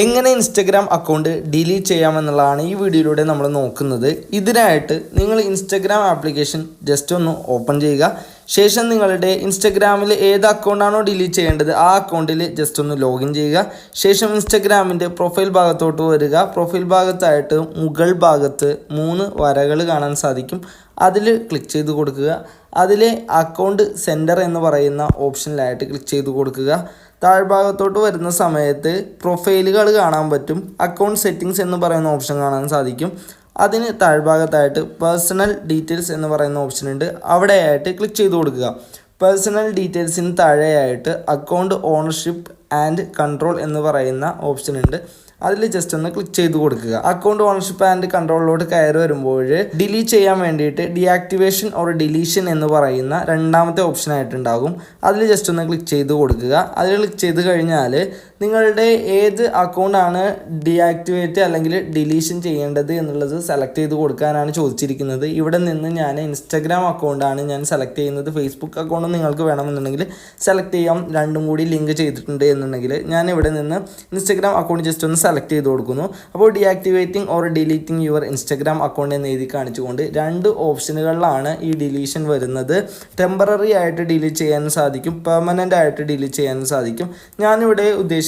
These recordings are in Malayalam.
എങ്ങനെ ഇൻസ്റ്റഗ്രാം അക്കൗണ്ട് ഡിലീറ്റ് ചെയ്യാമെന്നുള്ളതാണ് ഈ വീഡിയോയിലൂടെ നമ്മൾ നോക്കുന്നത്. ഇതിനായിട്ട് നിങ്ങൾ ഇൻസ്റ്റഗ്രാം ആപ്ലിക്കേഷൻ ജസ്റ്റ് ഒന്ന് ഓപ്പൺ ചെയ്യുക. ശേഷം നിങ്ങളുടെ ഇൻസ്റ്റഗ്രാമിൽ ഏത് അക്കൗണ്ടാണോ ഡിലീറ്റ് ചെയ്യേണ്ടത് ആ അക്കൗണ്ടിൽ ജസ്റ്റ് ഒന്ന് ലോഗിൻ ചെയ്യുക. ശേഷം ഇൻസ്റ്റഗ്രാമിന്റെ പ്രൊഫൈൽ ഭാഗത്തോട്ട് വരിക. പ്രൊഫൈൽ ഭാഗത്തായിട്ട് മുകൾ ഭാഗത്ത് മൂന്ന് വരകൾ കാണാൻ സാധിക്കും. അതിൽ ക്ലിക്ക് ചെയ്ത് കൊടുക്കുക. അതിലെ അക്കൗണ്ട് സെന്റർ എന്ന് പറയുന്ന ഓപ്ഷനിലായിട്ട് ക്ലിക്ക് ചെയ്ത് കൊടുക്കുക. താഴ്ഭാഗത്തോട്ട് വരുന്ന സമയത്ത് പ്രൊഫൈലുകൾ കാണാൻ പറ്റും. അക്കൗണ്ട് സെറ്റിങ്സ് എന്ന് പറയുന്ന ഓപ്ഷൻ കാണാൻ സാധിക്കും. അതിന് താഴ്ഭാഗത്തായിട്ട് പേഴ്സണൽ ഡീറ്റെയിൽസ് എന്ന് പറയുന്ന ഓപ്ഷൻ ഉണ്ട്. അവിടെയായിട്ട് ക്ലിക്ക് ചെയ്ത് കൊടുക്കുക. പേഴ്സണൽ ഡീറ്റെയിൽസിന് താഴെയായിട്ട് അക്കൗണ്ട് ഓണർഷിപ്പ് ആൻഡ് കൺട്രോൾ എന്ന് പറയുന്ന ഓപ്ഷൻ ഉണ്ട്. അതിൽ ജസ്റ്റ് ഒന്ന് ക്ലിക്ക് ചെയ്ത് കൊടുക്കുക. അക്കൗണ്ട് ഓണർഷിപ്പ് ആൻഡ് കൺട്രോളിലോട്ട് കയറി വരുമ്പോൾ ഡിലീറ്റ് ചെയ്യാൻ വേണ്ടിയിട്ട് ഡിയാക്ടിവേഷൻ ഓർ ഡിലീഷൻ എന്ന് പറയുന്ന രണ്ടാമത്തെ ഓപ്ഷൻ ആയിട്ടുണ്ടാകും അതിൽ ജസ്റ്റ് ഒന്ന് ക്ലിക്ക് ചെയ്ത് കൊടുക്കുക. അതിൽ ക്ലിക്ക് ചെയ്ത് കഴിഞ്ഞാൽ നിങ്ങളുടെ ഏത് അക്കൗണ്ടാണ് ഡിയാക്ടിവേറ്റ് അല്ലെങ്കിൽ ഡിലീഷൻ ചെയ്യേണ്ടത് എന്നുള്ളത് സെലക്ട് ചെയ്ത് കൊടുക്കാനാണ് ചോദിച്ചിരിക്കുന്നത്. ഇവിടെ നിന്ന് ഞാൻ ഇൻസ്റ്റഗ്രാം അക്കൗണ്ടാണ് ഞാൻ സെലക്ട് ചെയ്യുന്നത്. ഫേസ്ബുക്ക് അക്കൗണ്ട് നിങ്ങൾക്ക് വേണമെന്നുണ്ടെങ്കിൽ സെലക്ട് ചെയ്യാം. രണ്ടും കൂടി ലിങ്ക് ചെയ്തിട്ടുണ്ട് എന്നുണ്ടെങ്കിൽ ഞാൻ ഇവിടെ നിന്ന് ഇൻസ്റ്റഗ്രാം അക്കൗണ്ട് ജസ്റ്റ് ഒന്ന് സെലക്ട് ചെയ്ത് കൊടുക്കുന്നു. അപ്പോൾ deactivating or deleting your Instagram account എന്ന് എഴുതി കാണിച്ചുകൊണ്ട് രണ്ട് ഓപ്ഷനുകളിലാണ് ഈ ഡിലീഷൻ വരുന്നത്. ടെമ്പററി ആയിട്ട് ഡിലീറ്റ് ചെയ്യാനും സാധിക്കും. പെർമനന്റ് ആയിട്ട് ഡിലീറ്റ് ചെയ്യാനും സാധിക്കും. ഞാനിവിടെ ഉദ്ദേശിക്കുന്നത്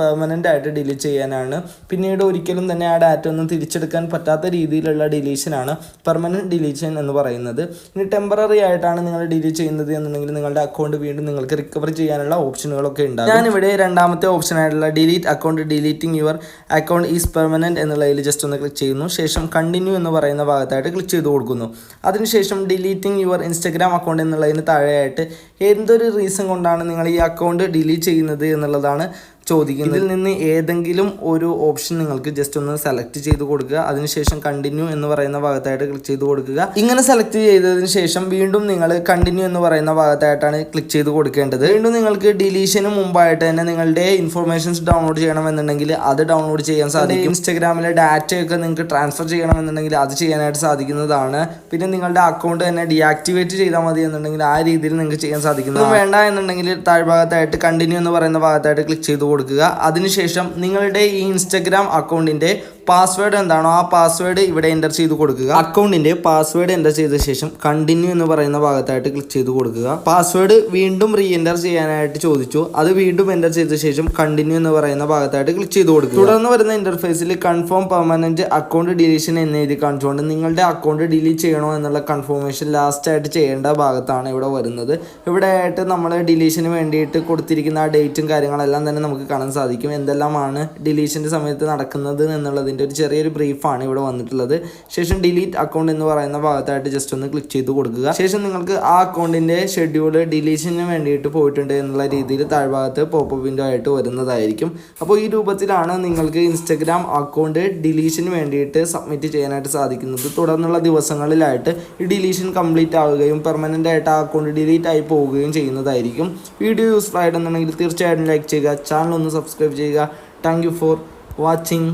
പെർമനന്റ് ആയിട്ട് ഡിലീറ്റ് ചെയ്യാനാണ്. പിന്നീട് ഒരിക്കലും തന്നെ ആ ഡാറ്റ ഒന്നും തിരിച്ചെടുക്കാൻ പറ്റാത്ത രീതിയിലുള്ള ഡിലീഷനാണ് പെർമനന്റ് ഡിലീഷൻ എന്ന് പറയുന്നത്. ഇനി ടെമ്പററി ആയിട്ടാണ് നിങ്ങൾ ഡിലീറ്റ് ചെയ്യുന്നത് എന്നുണ്ടെങ്കിൽ നിങ്ങളുടെ അക്കൗണ്ട് വീണ്ടും നിങ്ങൾക്ക് റിക്കവർ ചെയ്യാനുള്ള ഓപ്ഷനുകളൊക്കെ ഉണ്ടാകും. ഞാനിവിടെ രണ്ടാമത്തെ ഓപ്ഷൻ ആയിട്ടുള്ള delete account deleting your account is permanent എന്നുള്ളതിൽ ജസ്റ്റ് ഒന്ന് ക്ലിക്ക് ചെയ്യുന്നു. ശേഷം കണ്ടിന്യൂ എന്ന് പറയുന്ന ഭാഗത്തായിട്ട് ക്ലിക്ക് ചെയ്ത് കൊടുക്കുന്നു. അതിനുശേഷം ഡിലീറ്റിംഗ് യുവർ ഇൻസ്റ്റഗ്രാം അക്കൗണ്ട് എന്നുള്ളതിന് താഴെയായിട്ട് എന്തൊരു റീസൺ കൊണ്ടാണ് നിങ്ങൾ ഈ അക്കൗണ്ട് ഡിലീറ്റ് ചെയ്യുന്നത് എന്നുള്ളതാണ് ചോദിക്കുന്നത് ഇതിൽ നിന്ന് ഏതെങ്കിലും ഒരു ഓപ്ഷൻ നിങ്ങൾക്ക് ജസ്റ്റ് ഒന്ന് സെലക്ട് ചെയ്ത് കൊടുക്കുക. അതിനുശേഷം കണ്ടിന്യൂ എന്ന് പറയുന്ന ഭാഗത്തായിട്ട് ക്ലിക്ക് ചെയ്ത് കൊടുക്കുക. ഇങ്ങനെ സെലക്ട് ചെയ്തതിന് ശേഷം വീണ്ടും നിങ്ങൾ കണ്ടിന്യൂ എന്ന് പറയുന്ന ഭാഗത്തായിട്ടാണ് ക്ലിക്ക് ചെയ്ത് കൊടുക്കേണ്ടത്. വീണ്ടും നിങ്ങൾക്ക് ഡിലീഷന് മുമ്പായിട്ട് തന്നെ നിങ്ങളുടെ ഇൻഫർമേഷൻസ് ഡൗൺലോഡ് ചെയ്യണമെന്നുണ്ടെങ്കിൽ അത് ഡൗൺലോഡ് ചെയ്യാൻ സാധിക്കും. ഇൻസ്റ്റഗ്രാമിലെ ഡാറ്റയൊക്കെ നിങ്ങൾക്ക് ട്രാൻസ്ഫർ ചെയ്യണമെന്നുണ്ടെങ്കിൽ അത് ചെയ്യാനായിട്ട് സാധിക്കുന്നതാണ്. പിന്നെ നിങ്ങളുടെ അക്കൗണ്ട് തന്നെ ഡീആക്ടിവേറ്റ് ചെയ്താൽ മതി എന്നുണ്ടെങ്കിൽ ആ രീതിയിൽ നിങ്ങൾക്ക് ചെയ്യാൻ സാധിക്കുന്നത് വേണ്ട എന്നുണ്ടെങ്കിൽ താഴ്ഭാഗത്തായിട്ട് കണ്ടിന്യൂ എന്ന് പറയുന്ന ഭാഗത്തായിട്ട് ക്ലിക്ക് ചെയ്ത് കൊടുക്കുക. അതിനുശേഷം നിങ്ങളുടെ ഈ ഇൻസ്റ്റഗ്രാം അക്കൗണ്ടിന്റെ പാസ്വേഡ് എന്താണോ ആ പാസ്വേഡ് ഇവിടെ എന്റർ ചെയ്ത് കൊടുക്കുക. അക്കൗണ്ടിന്റെ പാസ്വേഡ് എന്റർ ചെയ്ത ശേഷം കണ്ടിന്യൂ എന്ന് പറയുന്ന ഭാഗത്തായിട്ട് ക്ലിക്ക് ചെയ്ത് കൊടുക്കുക. പാസ്വേഡ് വീണ്ടും റീ എന്റർ ചെയ്യാനായിട്ട് ചോദിച്ചു. അത് വീണ്ടും എന്റർ ചെയ്ത ശേഷം കണ്ടിന്യൂ എന്ന് പറയുന്ന ഭാഗത്തായിട്ട് ക്ലിക്ക് ചെയ്ത് കൊടുക്കുക. തുടർന്ന് വരുന്ന ഇന്റർഫേസിൽ കൺഫേം പെർമനന്റ് അക്കൗണ്ട് ഡിലീഷൻ എന്ന് എഴുതി കാണിച്ചുകൊണ്ട് നിങ്ങളുടെ അക്കൗണ്ട് ഡിലീറ്റ് ചെയ്യണോ എന്നുള്ള കൺഫർമേഷൻ ലാസ്റ്റ് ആയിട്ട് ചെയ്യേണ്ട ഭാഗത്താണ് ഇവിടെ വരുന്നത്. ഇവിടെ ആയിട്ട് നമ്മൾ ഡിലീഷന് വേണ്ടിയിട്ട് കൊടുത്തിരിക്കുന്ന ആ ഡേറ്റും കാര്യങ്ങളെല്ലാം തന്നെ നമുക്ക് കാണാൻ സാധിക്കും. എന്തെല്ലാമാണ് ഡിലീഷന്റെ സമയത്ത് നടക്കുന്നത് എന്നുള്ളതിന്റെ ഒരു ചെറിയൊരു ബ്രീഫാണ് ഇവിടെ വന്നിട്ടുള്ളത്. ശേഷം ഡിലീറ്റ് അക്കൗണ്ട് എന്ന് പറയുന്ന ഭാഗത്തായിട്ട് ജസ്റ്റ് ഒന്ന് ക്ലിക്ക് ചെയ്ത് കൊടുക്കുക. ശേഷം നിങ്ങൾക്ക് ആ അക്കൗണ്ടിന്റെ ഷെഡ്യൂൾ ഡിലീഷന് വേണ്ടിയിട്ട് പോയിട്ടുണ്ട് എന്നുള്ള രീതിയിൽ താഴ്ഭാഗത്ത് പോപ്പ് വിൻഡോ ആയിട്ട് വരുന്നതായിരിക്കും. അപ്പോൾ ഈ രൂപത്തിലാണ് നിങ്ങൾക്ക് ഇൻസ്റ്റഗ്രാം അക്കൗണ്ട് ഡിലീഷന് വേണ്ടിയിട്ട് സബ്മിറ്റ് ചെയ്യാനായിട്ട് സാധിക്കുന്നത്. തുടർന്നുള്ള ദിവസങ്ങളിലായിട്ട് ഈ ഡിലീഷൻ കംപ്ലീറ്റ് ആവുകയും പെർമനന്റ് ആയിട്ട് ആ അക്കൗണ്ട് ഡിലീറ്റ് ആയി പോവുകയും ചെയ്യുന്നതായിരിക്കും. വീഡിയോ യൂസ്ഫുൾ ആയിട്ടുണ്ടെങ്കിൽ തീർച്ചയായിട്ടും ലൈക്ക് ചെയ്യുക. ചാനൽ ഒന്ന് സബ്സ്ക്രൈബ് ചെയ്യുക. Thank you for watching